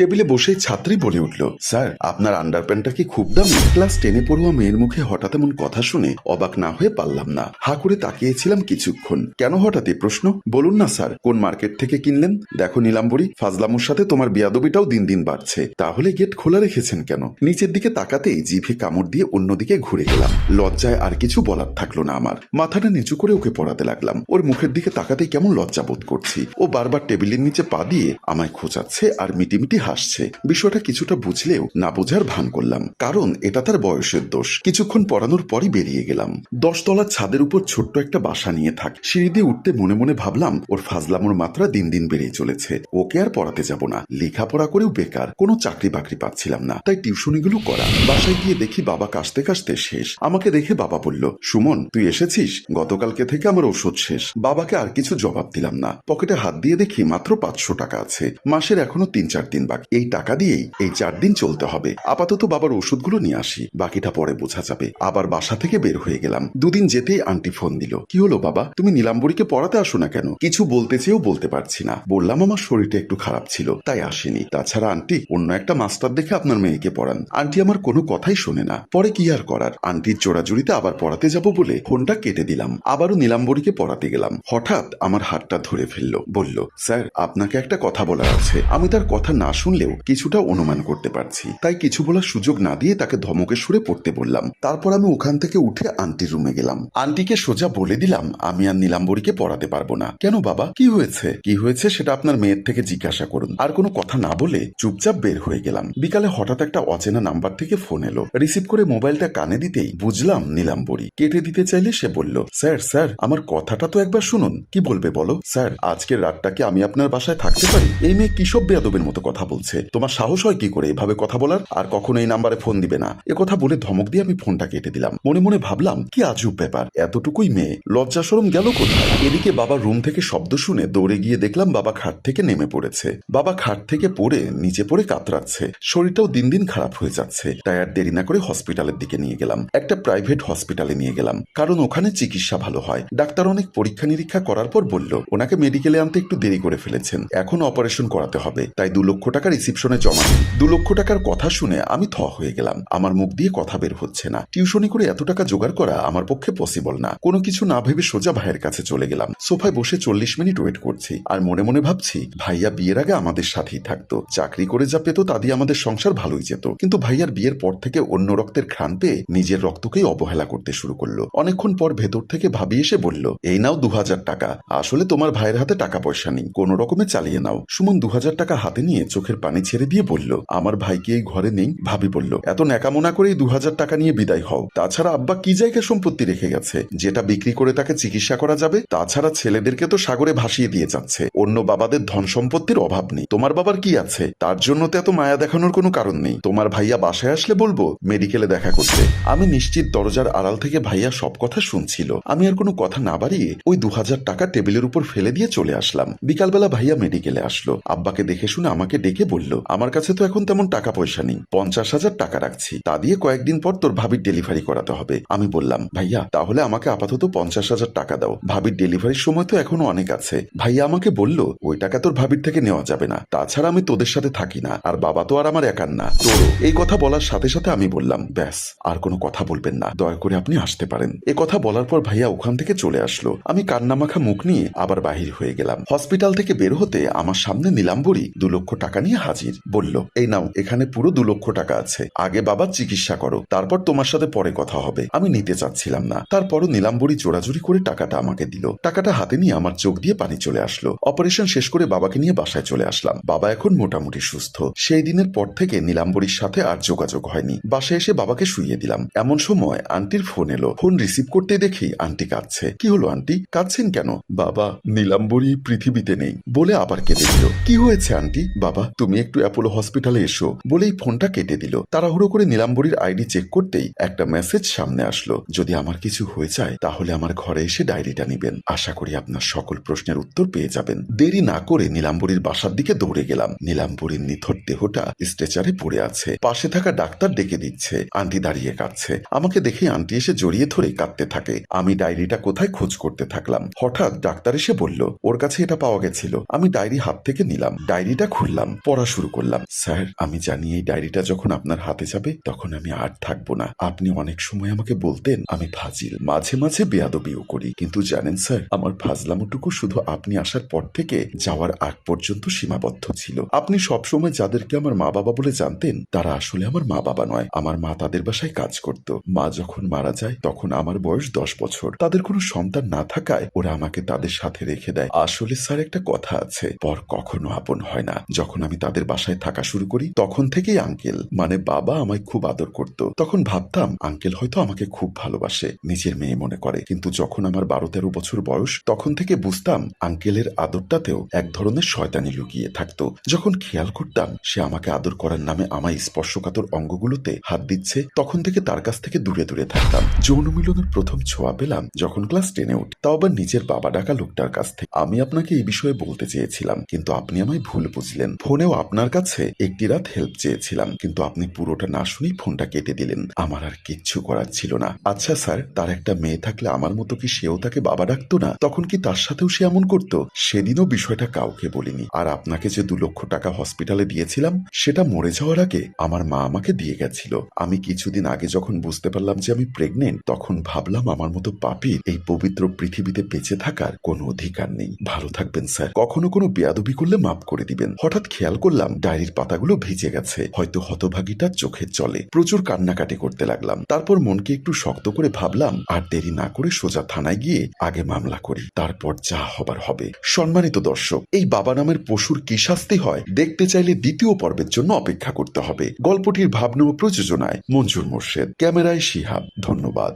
টেবিলে বসে ছাত্রী বলে উঠল, স্যার, আপনার আন্ডার প্যান্টটা কি খুব দামি? ক্লাস টেনে পড়ুয়া মেয়ের মুখে হঠাৎ এমন কথা শুনে অবাক না হয়ে পারলাম না। হা করে তাকিয়েছিলাম কিছুক্ষণ। কেন হঠাৎ প্রশ্ন? বলুন না, স্যার, কোন মার্কেট থেকে কিনলেন? দেখো নীলাম্বরী, ফাজলামুর সাথে তোমার বিয়াদবিটাও দিন দিন বাড়ছে। তাহলে গেট খোলা রেখেছেন কেন? নিচের দিকে তাকাতেই জিভে কামড় দিয়ে অন্যদিকে ঘুরে গেলাম। লজ্জায় আর কিছু বলার থাকল না আমার। মাথাটা নিচু করে ওকে পড়াতে লাগলাম। ওর মুখের দিকে তাকাতেই কেমন লজ্জা বোধ করছি। ও বারবার টেবিলের নিচে পা দিয়ে আমায় খোঁচাচ্ছে আর মিটিমিটি হাসছে। বিষয়টা কিছুটা বুঝলেও না বোঝার ভান করলাম, কারণ এটা তার বয়সের দোষ। কিছুক্ষণ পড়ানোর পরই বেরিয়ে গেলাম। দশতলার ছাদের উপর ছোট্ট একটা বাসা নিয়ে থাক। সিঁড়ি দিয়ে উঠতে মনে মনে ভাবলাম, ওর ফাজলামোর মাত্রা দিন দিন বেড়েই চলেছে। ওকে আর পড়াতে যাব না। লেখাপড়া করেও বেকার, কোনো চাকরি বাকরি পাচ্ছিলাম না। তাই টিউশনিগুলো করা। বাসায় গিয়ে দেখি বাবা কাশতে কাশতে শেষ। আমাকে দেখে বাবা বলল, সুমন, তুই এসেছিস? গতকালকে থেকে আমার ওষুধ শেষ। বাবাকে আর কিছু জবাব দিলাম না। পকেটে হাত দিয়ে দেখি মাত্র পাঁচশো টাকা আছে। মাসের এখনও তিন চার দিন বাকি। এই টাকা দিয়েই এই চার দিন চলতে হবে। আপাতত বাবার ওষুধগুলো নিয়ে আসি, বাকিটা পরে বোঝা যাবে। আবার বাসা থেকে বের হয়ে গেলাম। দুদিন যেতেই আন্টি ফোন দিল। কি হলো বাবা? তুমি নীলাম্বরীকে পড়াতে আসো না কেন? কিছু বলতে চেয়েও বলতে পারছি না। বললাম আমার শরীরটা একটু খারাপ ছিল, তাই আসেনি। তাছাড়া আন্টি, অন্য একটা মাস্টার দেখে আপনার মেয়েকে পড়ান। আন্টি আমার কোনো কথাই শোনে না। পরে কি আর করার? আন্টির জোড়াজুড়িতে আবার পড়াতে যাব বলে ফোনটা কেটে দিলাম। আবারও নীলাম্বরীকে পড়াতে গেলাম। হঠাৎ আমার হাতটা ধরে ফেলল। বলল, স্যার, আপনাকে একটা কথা বলার আছে। আমি তার কথা না শুনলেও কিছুটা অনুমান করতে পারছি। তাই কিছু বলার সুযোগ না দিয়ে তাকে ধমকে সুরে পড়তে বললাম। তারপর আমি ওখান থেকে উঠে আন্টির রুমে গেলাম। আন্টিকে সোজা বলে দিলাম, আমি আর নীলাম্বরীকে পড়াতে পারব না। কেন বাবা? কি হয়েছে? কি হয়েছে সেটা আপনার মেয়ের থেকে জিজ্ঞাসা করুন। আর কোনো কথা না বলে চুপচাপ বের হয়ে গেলাম। বিকালে হঠাৎ একটা অচেনা নাম্বার থেকে ফোন এলো। রিসিভ করে মোবাইলটা কানে দিতেই বুঝলাম নীলাম্বরী। কেটে দিতে চাইলে সে বলল, স্যার স্যার, আমার কথাটা তো একবার শুনুন। কি বলবে বলো? স্যার, আজকের রাতটা কি আমি আপনার বাসায় থাকতে পারি? এই মেয়ে কিসব বেয়াদবের মতো কথা বলছে, তোমার সাহস হয় কি করে এভাবে কথা বলার? আর কখনো এই নাম্বারে ফোন দিবে না। কথা বলে ধমক দিয়ে আমি ফোনটা কেটে দিলাম। মনে মনে ভাবলাম, কি আজব ব্যাপার, এতটুকুই মেয়ে, লজ্জা সরম গেল কোথায়? এদিকে বাবা রুম থেকে শব্দ শুনে দৌড়ে গিয়ে দেখলাম বাবা খাট থেকে নেমে পড়েছে। বাবা খাট থেকে পড়ে নিচে পড়ে কাতরাচ্ছে। শরীরটাও দিন দিন খারাপ হয়ে যাচ্ছে। তাই আর দেরি না করে হসপিটালের দিকে নিয়ে গেলাম। একটা প্রাইভেট হসপিটালে নিয়ে গেলাম। কারণ ওখানে চিকিৎসা ভালো হয়। ডাক্তার অনেক পরীক্ষা নিরীক্ষা করার পর বলল, ওনাকে মেডিকেলে আনতে একটু দেরি করে ফেলেছেন। এখন অপারেশন করাতে হবে। তাই দু লক্ষ টাকা রিসিপশনে জমা দিন দু লক্ষ টাকার কথা শুনে আমি থ হয়ে গেলাম। আমার মুখ দিয়ে কথা বের হচ্ছে না। টিউশনি করে এত টাকা জোগাড় করা আমার পক্ষে পসিবল না। কোনো কিছু না ভেবে সোজা ভাইয়ের কাছে চলে গেলাম। সোফায় বসে চল্লিশ মিনিট ওয়েট করছি। আর মনে মনে ভাবছি, ভাইয়া বিয়ের আগে আমাদের সাথেই থাকতো। চাকরি করে যা পেতো তা দিয়ে আমাদের সংসার ভালোই যেত। কিন্তু ভাইয়ার বিয়ের পর থেকে অন্য রক্তের ঘ্রাণ পেয়ে নিজের রক্তকেই অবহেলা করতে শুরু করল। অনেকক্ষণ পর ভেতর থেকে ভাবি এসে বলল, এই নাও দু হাজার টাকা। আসলে তোমার ভাইয়ের হাতে টাকা পয়সা নেই। কোনো রকমে চালিয়ে নাও। সুমন দু হাজার টাকা হাতে নিয়ে চোখের পানি ছেড়ে দিয়ে বলল, আমার ভাই কি এই ঘরে নেই, ভাবি বলল। এত ন্যাকামোনা করেই দু হাজার টাকা নিয়ে বিদায় হও। তাছাড়া আব্বা কি জায়গা সম্পত্তি রেখে গেছে? যেটা বিক্রি করে তাকে চিকিৎসা করা যাবে? তাছাড়া ছেলেদেরকে তো সাগরে ভাসিয়ে দিয়ে যাচ্ছে। অন্য বাবাদের ধন সম্পত্তির অভাব নেই। তোমার বাবার কি আছে? তার জন্য তো এত মায়া দেখানোর কোনো কারণ নেই। তোমার ভাইয়া বাসায় আসলে বলব, মেডিকেলে দেখা করতে। আমি নিশ্চিত দরজার আড়াল থেকে ভাইয়া সব কথা শুনছিল। আমি আর কোনো কথা না বাড়িয়ে ওই দু হাজার টাকা টেবিলের উপর ফেলে দিয়ে চলে আসলাম। বিকালবেলা ভাইয়া মেডিকেলে আসলো। আব্বাকে দেখে শুনে আমাকে ডেকে বলল, আমার কাছে তো এখন তেমন টাকা পয়সা নেই। পঞ্চাশ হাজার টাকা রাখছি। তা দিয়ে কয়েকদিন পর তোর ভাবির ডেলিভারি করাতে হবে। আমি বললাম, ভাইয়া, তাহলে আমাকে আপাতত পঞ্চাশ হাজার টাকা দাও। ভাবির ডেলিভারির সময় তো এখনও অনেক আছে। ভাইয়া আমাকে বলল, ওই টাকা তোর ভাবির থেকে নেওয়া যাবে না। তাছাড়া আমি তোদের সাথে থাকি না। আর বাবা তো আর আমার একার না। তোরও। এই কথা বলার সাথে সাথে আমি বললাম, ব্যাস, আর কোনো কথা বলবেন না। দয়া করে আপনি আসতে পারেন। এ কথা বলার পর ভাইয়া ওখান থেকে চলে আসলো। আমি কান্নামাখা মুখ নিয়ে আবার বাহির হয়ে গেলাম। হসপিটাল থেকে বের হতে আমার সামনে নীলাম্বরী দু লক্ষ টাকা নিয়ে হাজির? বলল, এই নাও, এখানে পুরো দু লক্ষ টাকা আছে। আগে বাবা চিকিৎসা করো, তারপর তোমার সাথে পরে কথা হবে। আমি নিতে চাচ্ছিলাম না। তারপরও নীলাম্বরী জোড়াজুড়ি করে টাকাটা আমাকে দিল। টাকাটা হাতে নিয়ে আমার চোখ দিয়ে পানি চলে আসলো। অপারেশন শেষ করে বাবাকে নিয়ে বাসায় চলে আসলাম। বাবা এখন মোটামুটি সুস্থ। সেই দিনের পর থেকে নীলাম্বরীর সাথে আর যোগাযোগ হয়নি। বাসায় এসে বাবাকে শুইয়ে দিলাম। এমন সময় আন্টির ফোন এলো। ফোন রিসিভ করতে দেখি আন্টি কাঁদছে। কি হলো আন্টি? কাঁদছেন কেন? বাবা, নীলাম্বরী পৃথিবীতে নেই। বলে আবার কেটে দিল। কি হয়েছে আন্টি? বাবা তুমি একটু অ্যাপোলো হসপিটালে এসো বলেই ফোনটা কেটে দিল। তাড়াহুড়ো করে নীলাম্বরীর আইডি চেক করতেই একটা মেসেজ সামনে আসলো। যদি আমার কিছু হয়ে যায়, তাহলে আমার ঘরে এসে ডায়েরিটা নিবেন। আশা করি আপনার সকল প্রশ্নের উত্তর পেয়ে যাবেন। দেরি না করে নীলাম্বরীর বাসার দিকে দৌড়ে গেলাম। নীলাম্বরীর নিথর দেহটা স্ট্রেচারে পড়ে আছে। পাশে থাকা ডাক্তার ডেকে দিচ্ছে। আন্টি দাঁড়িয়ে কাঁদছে। আমাকে দেখে আন্টি এসে জড়িয়ে ধরে কাঁদতে থাকে। আমি ডায়েরিটা কোথায় খোঁজ করতে থাকলাম। হঠাৎ ডাক্তার এসে বলল, ওর কাছে এটা পাওয়া গেছিল। আমি ডায়েরি হাত থেকে নিলাম। ডায়েরিটা খুললাম। পড়া শুরু করলাম। স্যার, আমি জানি এই ডায়েরিটা যখন আপনার হাতে যাবে, তখন আমি আর থাকব না। আপনি অনেক সময় আমাকে বলতেন, আমি ফাজিল। মাঝে মাঝে বেয়াদবিও করি। কিন্তু জানেন স্যার, আমার ফাজলামোটুকু শুধু আপনি আসার পর থেকে যাওয়ার আগ পর্যন্ত সীমাবদ্ধ ছিল। আপনি সবসময় যাদেরকে আমার মা বাবা বলে জানতেন, তারা আসলে আমার মা বাবা নয়। আমার মা তাদের বাসায় কাজ করত। মা যখন মারা যায়, তখন আমার বয়স দশ বছর। তাদের কোনো সন্তান না থাকায় ওরা আমাকে তাদের সাথে রেখে দেয়। আসলে স্যার, একটা কথা আছে। পর কখনো আপন হয় না। যখন আমি তাদের বাসায় থাকা শুরু করি, তখন থেকেই আঙ্কেল মানে বাবা আমায় খুব আদর করত। তখন ভাবতাম, আঙ্কেল হয়তো আমাকে খুব ভালোবাসে, নিজের মেয়ে মনে করে। কিন্তু যখন আমার বারো তেরো বছর বয়স, তখন থেকে বুঝতাম, আঙ্কেলের আদরটাতেও এক ধরনের শয়তানি লুকিয়ে থাকতো। যখন খেয়াল করতাম, সে আমাকে আদর করার নামে আমায় স্পর্শকাতর অঙ্গগুলোতে হাত দিচ্ছে, তখন থেকে তার কাছ থেকে দূরে দূরে থাকতাম। যৌন মিলনের প্রথম ছোঁয়া পেলাম যখন ক্লাস টেনে উঠ। তাও আবার নিজের বাবা ডাকা লোকটার কাছ থেকে। আমি আপনাকে এই বিষয়ে বলতে চেয়েছিলাম, কিন্তু আপনি আমায় ভুল বুঝলেন। ফোনেও আপনার কাছে একটি রাত হেল্প চেয়েছিলাম, কিন্তু আপনি পুরোটা না শুনেই ফোনটা কেটে দিলেন। আমার আর কিচ্ছু করার ছিল না। আচ্ছা স্যার, তার একটা মেয়ে থাকলে আমার মতো কি সেও তাকে বাবা ডাকতো না? তখন কি তার সাথেও সে এমন করতো? সেদিনও বিষয়টা কাউকে বলিনি। আর আপনাকে যে দু লক্ষ টাকা হসপিটালে দিয়েছিলাম, সেটা মরে যাওয়ার আগে আমার মা আমাকে দিয়ে গেছিল। আমি কিছুদিন আগে যখন বুঝতে পারলাম যে আমি প্রেগনেন্ট তখন ভাবলাম আমার মতো পাপির এই পবিত্র পৃথিবীতে বেঁচে থাকার কোনো অধিকার নেই। ভালো থাকবেন স্যার। কখনো কোনো বেয়াদবি করলে মাফ করে দিবেন। হঠাৎ খেয়াল করলাম ডায়েরির পাতাগুলো ভিজে গেছে। হয়তো হতভাগীটা চোখের জলে প্রচুর কান্নাকাটি করতে লাগলাম। তারপর মনকে একটু শক্ত করে ভাবলাম, আর দেরি না করে সোজা থানায় গিয়ে আগে মামলা করি। তারপর যা হবার হবে। সম্মানিত দর্শক, এই বাবা নামের পশুর কি শাস্তি হয়? দেখতে চাইলে দ্বিতীয় পর্বের জন্য অপেক্ষা করতে হবে। গল্পটির ভাবনা ও প্রযোজনায় মঞ্জুর মোর্শেদ। ক্যামেরায় শিহাব। ধন্যবাদ।